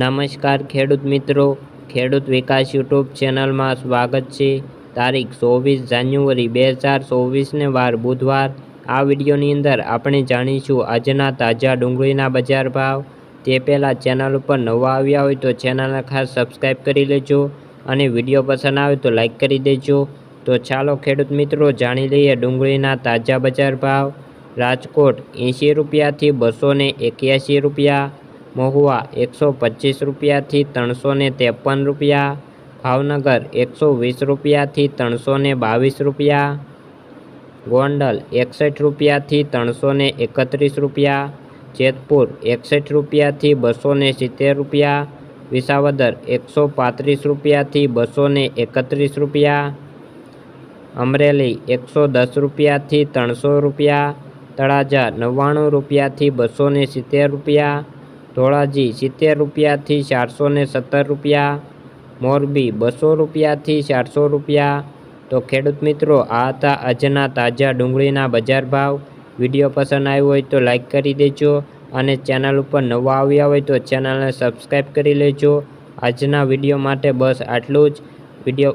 નમસ્કાર ખેડૂત મિત્રો. ખેડૂત વિકાસ યુટ્યુબ ચેનલમાં સ્વાગત છે. તારીખ ચોવીસ જાન્યુઆરી બે હજાર ચોવીસને વાર બુધવાર. આ વિડીયોની અંદર આપણે જાણીશું આજના તાજા ડુંગળીના બજાર ભાવ. તે પહેલાં ચેનલ ઉપર નવા આવ્યા હોય તો ચેનલને ખાસ સબસ્ક્રાઈબ કરી લેજો અને વીડિયો પસંદ આવે તો લાઈક કરી દેજો. તો ચાલો ખેડૂત મિત્રો જાણી લઈએ ડુંગળીના તાજા બજાર ભાવ. રાજકોટ એંશી રૂપિયાથી બસો રૂપિયા મહુવા એકસો પચીસ રૂપિયાથી ત્રણસો ને ત્રેપન રૂપિયા, ભાવનગર એકસો વીસ રૂપિયાથી ત્રણસો ને બાવીસ રૂપિયા, ગોંડલ એકસઠ રૂપિયાથી ત્રણસો ને એકત્રીસ રૂપિયા, જેતપુર એકસઠ રૂપિયાથી બસો ને સિત્તેર રૂપિયા, વિસાવદર એકસો પાંત્રીસ રૂપિયાથી બસો ને એકત્રીસ રૂપિયા, અમરેલી એકસો દસ રૂપિયાથી ત્રણસો રૂપિયા, તળાજા નવ્વાણું રૂપિયાથી બસો ને સિત્તેર રૂપિયા ધોળાજી, સિત્તેર રૂપિયાથી ચારસો ને સત્તર રૂપિયા. મોરબી, બસો રૂપિયાથી ચારસો રૂપિયા. તો ખેડૂત મિત્રો, આ હતા આજના તાજા ડુંગળીના બજાર ભાવ. વીડિયો પસંદ આવ્યો હોય તો લાઈક કરી દેજો અને ચેનલ ઉપર નવા આવ્યા હોય તો ચેનલને સબસ્ક્રાઈબ કરી લેજો. આજના વીડિયો માટે બસ આટલું જ. વીડિયો